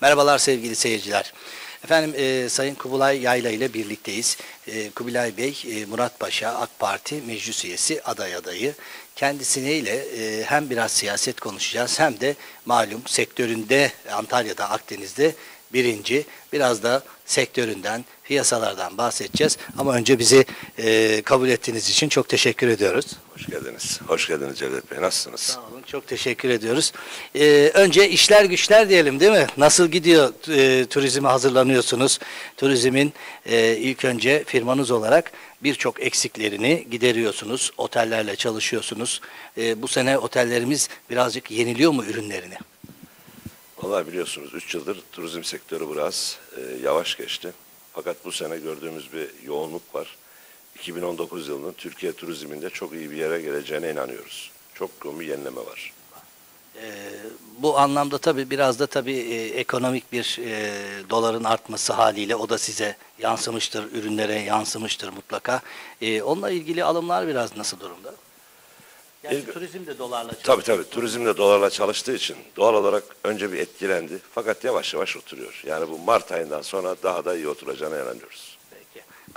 Merhabalar sevgili seyirciler. Efendim e, Sayın Kubilay Yayla ile birlikteyiz. E, Kubilay Bey, e, Murat Paşa AK Parti meclis üyesi aday adayı. Kendisiyle e, hem biraz siyaset konuşacağız hem de malum sektöründe Antalya'da Akdeniz'de birinci biraz da sektöründen piyasalardan bahsedeceğiz. Ama önce bizi e, kabul ettiğiniz için çok teşekkür ediyoruz. Hoş geldiniz. Hoş geldiniz Cevdet Bey. Nasılsınız? Sağ olun. Çok teşekkür ediyoruz. Ee, önce işler güçler diyelim değil mi? Nasıl gidiyor e, turizme hazırlanıyorsunuz? Turizmin e, ilk önce firmanız olarak birçok eksiklerini gideriyorsunuz. Otellerle çalışıyorsunuz. E, bu sene otellerimiz birazcık yeniliyor mu ürünlerini? Vallahi biliyorsunuz 3 yıldır turizm sektörü biraz e, yavaş geçti. Fakat bu sene gördüğümüz bir yoğunluk var. 2019 yılının Türkiye turizminde çok iyi bir yere geleceğine inanıyoruz. Çok yoğun bir yenileme var. Ee, bu anlamda tabii biraz da tabii e, ekonomik bir e, doların artması haliyle o da size yansımıştır, ürünlere yansımıştır mutlaka. E, onunla ilgili alımlar biraz nasıl durumda? Yani İlk- turizm de dolarla Tabii tabii turizm de dolarla çalıştığı için doğal olarak önce bir etkilendi. Fakat yavaş yavaş oturuyor. Yani bu Mart ayından sonra daha da iyi oturacağına inanıyoruz.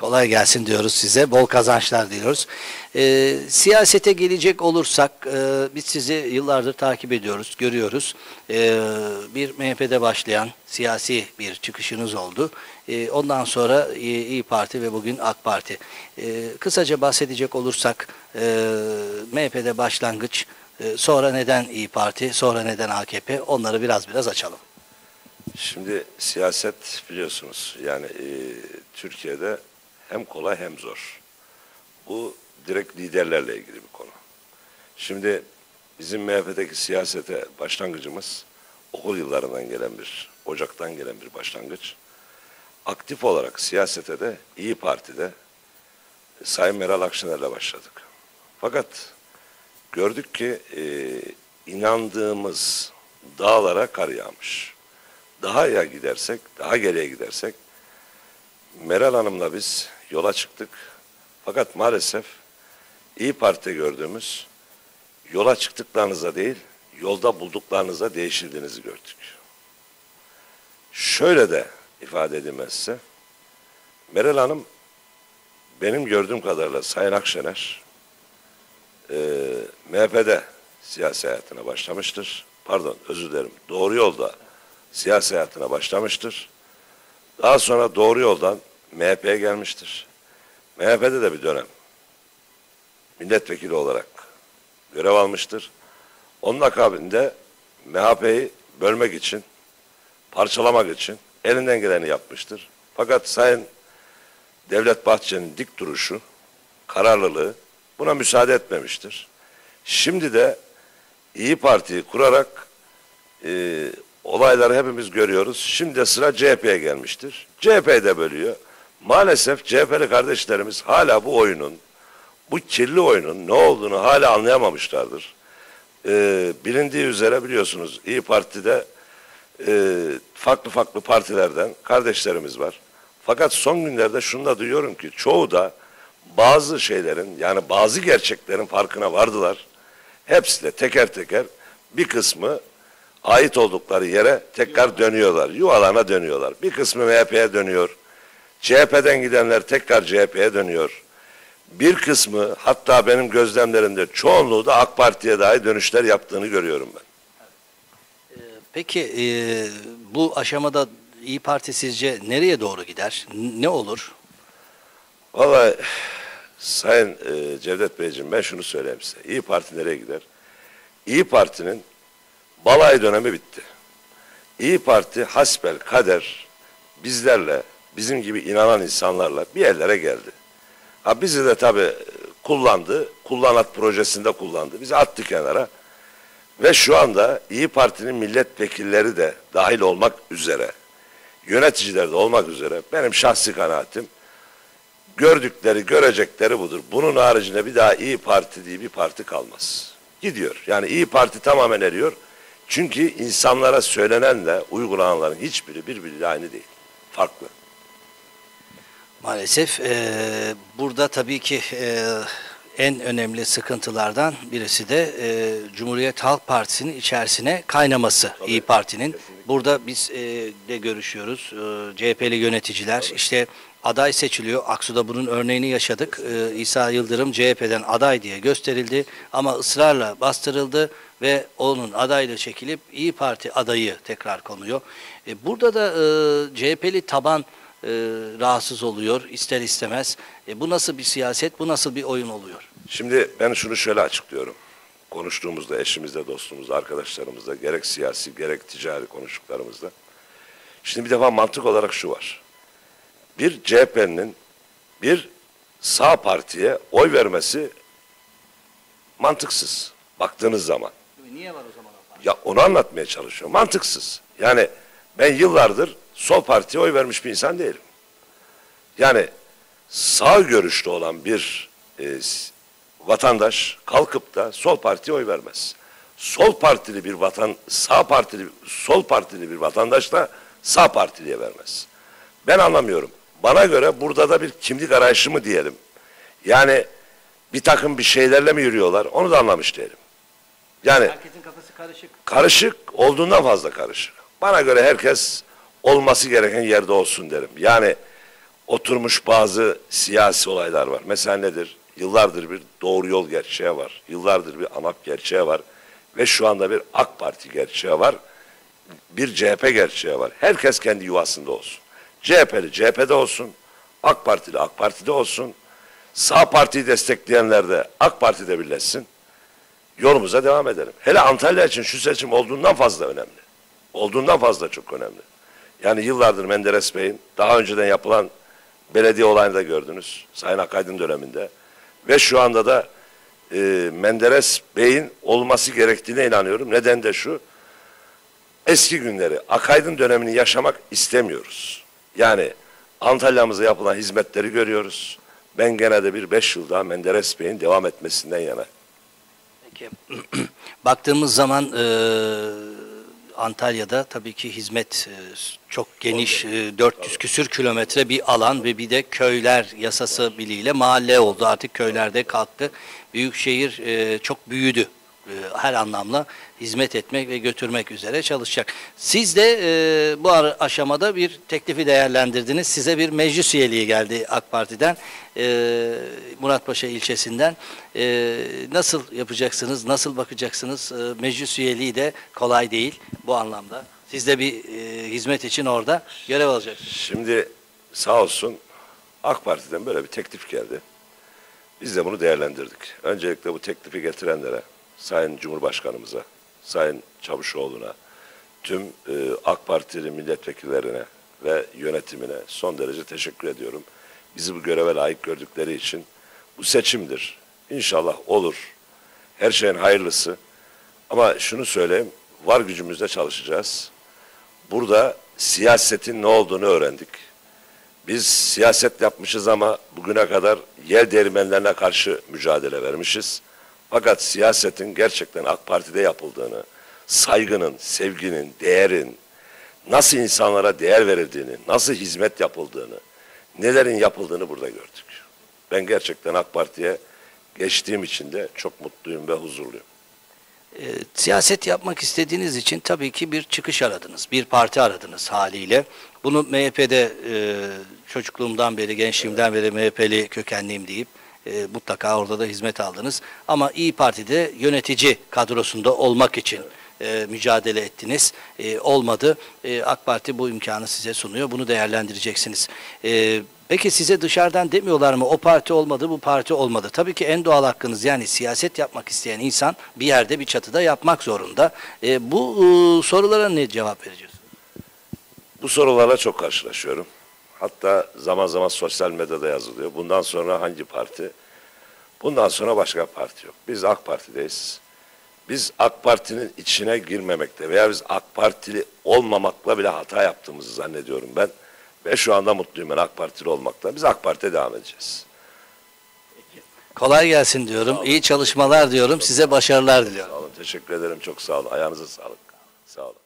Kolay gelsin diyoruz size. Bol kazançlar diliyoruz. Ee, siyasete gelecek olursak e, biz sizi yıllardır takip ediyoruz, görüyoruz. Ee, bir MHP'de başlayan siyasi bir çıkışınız oldu. Ee, ondan sonra İyi, İyi Parti ve bugün AK Parti. Ee, kısaca bahsedecek olursak e, MHP'de başlangıç, e, sonra neden İyi Parti, sonra neden AKP onları biraz biraz açalım. Şimdi siyaset biliyorsunuz yani e, Türkiye'de hem kolay hem zor. Bu direkt liderlerle ilgili bir konu. Şimdi bizim MHP'deki siyasete başlangıcımız okul yıllarından gelen bir, ocaktan gelen bir başlangıç. Aktif olarak siyasete de İyi Parti'de Sayın Meral Akşener'le başladık. Fakat gördük ki e, inandığımız dağlara kar yağmış daha ya gidersek, daha geriye gidersek Meral Hanım'la biz yola çıktık. Fakat maalesef İyi Parti gördüğümüz yola çıktıklarınıza değil, yolda bulduklarınıza değişildiğinizi gördük. Şöyle de ifade edilmezse, Meral Hanım benim gördüğüm kadarıyla Sayın Akşener e, MHP'de siyasi hayatına başlamıştır. Pardon özür dilerim. Doğru yolda siyasi hayatına başlamıştır. Daha sonra doğru yoldan MHP'ye gelmiştir. MHP'de de bir dönem milletvekili olarak görev almıştır. Onun akabinde MHP'yi bölmek için, parçalamak için elinden geleni yapmıştır. Fakat Sayın Devlet Bahçeli'nin dik duruşu, kararlılığı buna müsaade etmemiştir. Şimdi de İyi Parti'yi kurarak e, olayları hepimiz görüyoruz. Şimdi de sıra CHP'ye gelmiştir. CHP de bölüyor. Maalesef CHP'li kardeşlerimiz hala bu oyunun, bu kirli oyunun ne olduğunu hala anlayamamışlardır. Ee, bilindiği üzere biliyorsunuz İyi Parti'de e, farklı farklı partilerden kardeşlerimiz var. Fakat son günlerde şunu da duyuyorum ki çoğu da bazı şeylerin yani bazı gerçeklerin farkına vardılar. Hepsi de teker teker bir kısmı ait oldukları yere tekrar dönüyorlar. Yuvalarına dönüyorlar. Bir kısmı MHP'ye dönüyor. CHP'den gidenler tekrar CHP'ye dönüyor. Bir kısmı hatta benim gözlemlerimde çoğunluğu da AK Parti'ye dahi dönüşler yaptığını görüyorum ben. Peki e, bu aşamada İyi Parti sizce nereye doğru gider? N- Ne olur? Vallahi Sayın e, Cevdet Beyciğim ben şunu söyleyeyim size. İyi Parti nereye gider? İyi Parti'nin balay dönemi bitti. İyi Parti hasbel kader bizlerle, bizim gibi inanan insanlarla bir yerlere geldi. Ha bizi de tabii kullandı, kullanat projesinde kullandı. Bizi attı kenara. Ve şu anda İyi Parti'nin milletvekilleri de dahil olmak üzere, yöneticiler de olmak üzere benim şahsi kanaatim gördükleri, görecekleri budur. Bunun haricinde bir daha İyi Parti diye bir parti kalmaz. Gidiyor. Yani İyi Parti tamamen eriyor. Çünkü insanlara söylenenle uygulananların hiçbiri birbiriyle aynı değil. Farklı. Maalesef e, burada tabii ki e, en önemli sıkıntılardan birisi de e, Cumhuriyet Halk Partisi'nin içerisine kaynaması İyi Parti'nin. burada biz e, de görüşüyoruz. E, CHP'li yöneticiler işte aday seçiliyor. Aksu'da bunun örneğini yaşadık. E, İsa Yıldırım CHP'den aday diye gösterildi ama ısrarla bastırıldı ve onun adaylığı çekilip İyi Parti adayı tekrar konuyor. E, burada da e, CHP'li taban e, rahatsız oluyor ister istemez. E, bu nasıl bir siyaset, bu nasıl bir oyun oluyor? Şimdi ben şunu şöyle açıklıyorum. Konuştuğumuzda eşimizle, dostumuzla, arkadaşlarımızla gerek siyasi gerek ticari konuştuklarımızda. Şimdi bir defa mantık olarak şu var. Bir CHP'nin bir sağ partiye oy vermesi mantıksız baktığınız zaman. Niye var o zaman? Ya onu anlatmaya çalışıyorum. Mantıksız. Yani ben yıllardır sol partiye oy vermiş bir insan değilim. Yani sağ görüşlü olan bir e, vatandaş kalkıp da sol partiye oy vermez. Sol partili bir vatan, sağ partili, sol partili bir vatandaş da sağ partiliye vermez. Ben anlamıyorum. Bana göre burada da bir kimlik arayışı mı diyelim. Yani bir takım bir şeylerle mi yürüyorlar onu da anlamış değilim. Yani Herkesin kafası karışık. karışık olduğundan fazla karışık. Bana göre herkes olması gereken yerde olsun derim. Yani oturmuş bazı siyasi olaylar var. Mesela nedir? Yıllardır bir doğru yol gerçeği var. Yıllardır bir ANAP gerçeği var. Ve şu anda bir AK Parti gerçeği var. Bir CHP gerçeği var. Herkes kendi yuvasında olsun. CHP'li CHP'de olsun. AK Partili AK Parti'de olsun. Sağ partiyi destekleyenler de AK Parti'de birleşsin yolumuza devam edelim. Hele Antalya için şu seçim olduğundan fazla önemli. Olduğundan fazla çok önemli. Yani yıllardır Menderes Bey'in daha önceden yapılan belediye olayını da gördünüz. Sayın Akaydın döneminde. Ve şu anda da e, Menderes Bey'in olması gerektiğine inanıyorum. Neden de şu. Eski günleri, Akaydın dönemini yaşamak istemiyoruz. Yani Antalya'mıza yapılan hizmetleri görüyoruz. Ben gene de bir beş yıl daha Menderes Bey'in devam etmesinden yana. Peki. Baktığımız zaman e, Antalya'da tabii ki hizmet e, çok geniş, e, 400 küsür kilometre bir alan ve bir de köyler yasası biliyle mahalle oldu. Artık köylerde kalktı. Büyükşehir e, çok büyüdü. E, her anlamla hizmet etmek ve götürmek üzere çalışacak. Siz de e, bu aşamada bir teklifi değerlendirdiniz. Size bir meclis üyeliği geldi AK Parti'den, e, Muratpaşa ilçesinden. E, nasıl yapacaksınız, nasıl bakacaksınız? E, meclis üyeliği de kolay değil bu anlamda. Siz de bir e, hizmet için orada görev alacaksınız. Şimdi sağ olsun AK Parti'den böyle bir teklif geldi. Biz de bunu değerlendirdik. Öncelikle bu teklifi getirenlere, Sayın Cumhurbaşkanımıza, Sayın Çavuşoğlu'na, tüm e, AK Partili milletvekillerine ve yönetimine son derece teşekkür ediyorum. Bizi bu göreve layık gördükleri için bu seçimdir. İnşallah olur. Her şeyin hayırlısı. Ama şunu söyleyeyim, var gücümüzle çalışacağız. Burada siyasetin ne olduğunu öğrendik. Biz siyaset yapmışız ama bugüne kadar yer değirmenlerine karşı mücadele vermişiz. Fakat siyasetin gerçekten AK Parti'de yapıldığını, saygının, sevginin, değerin, nasıl insanlara değer verildiğini, nasıl hizmet yapıldığını, nelerin yapıldığını burada gördük. Ben gerçekten AK Parti'ye geçtiğim için de çok mutluyum ve huzurluyum. E, siyaset yapmak istediğiniz için tabii ki bir çıkış aradınız, bir parti aradınız haliyle. Bunu MHP'de e, çocukluğumdan beri, gençliğimden beri MHP'li kökenliyim deyip e, mutlaka orada da hizmet aldınız. Ama İyi Parti'de yönetici kadrosunda olmak için e, mücadele ettiniz. E, olmadı. E, AK Parti bu imkanı size sunuyor. Bunu değerlendireceksiniz. E, peki size dışarıdan demiyorlar mı? O parti olmadı, bu parti olmadı. Tabii ki en doğal hakkınız yani siyaset yapmak isteyen insan bir yerde bir çatıda yapmak zorunda. E, bu e, sorulara ne cevap vereceğiz? Bu sorularla çok karşılaşıyorum. Hatta zaman zaman sosyal medyada yazılıyor. Bundan sonra hangi parti? Bundan sonra başka parti yok. Biz AK Parti'deyiz. Biz AK Parti'nin içine girmemekte veya biz AK Partili olmamakla bile hata yaptığımızı zannediyorum ben. Ve şu anda mutluyum ben AK Partili olmakla. Biz AK Parti'de devam edeceğiz. Kolay gelsin diyorum. İyi çalışmalar diyorum. Size başarılar diliyorum. Sağ olun. Teşekkür ederim. Çok sağ olun. Ayağınıza sağlık. Sağ olun.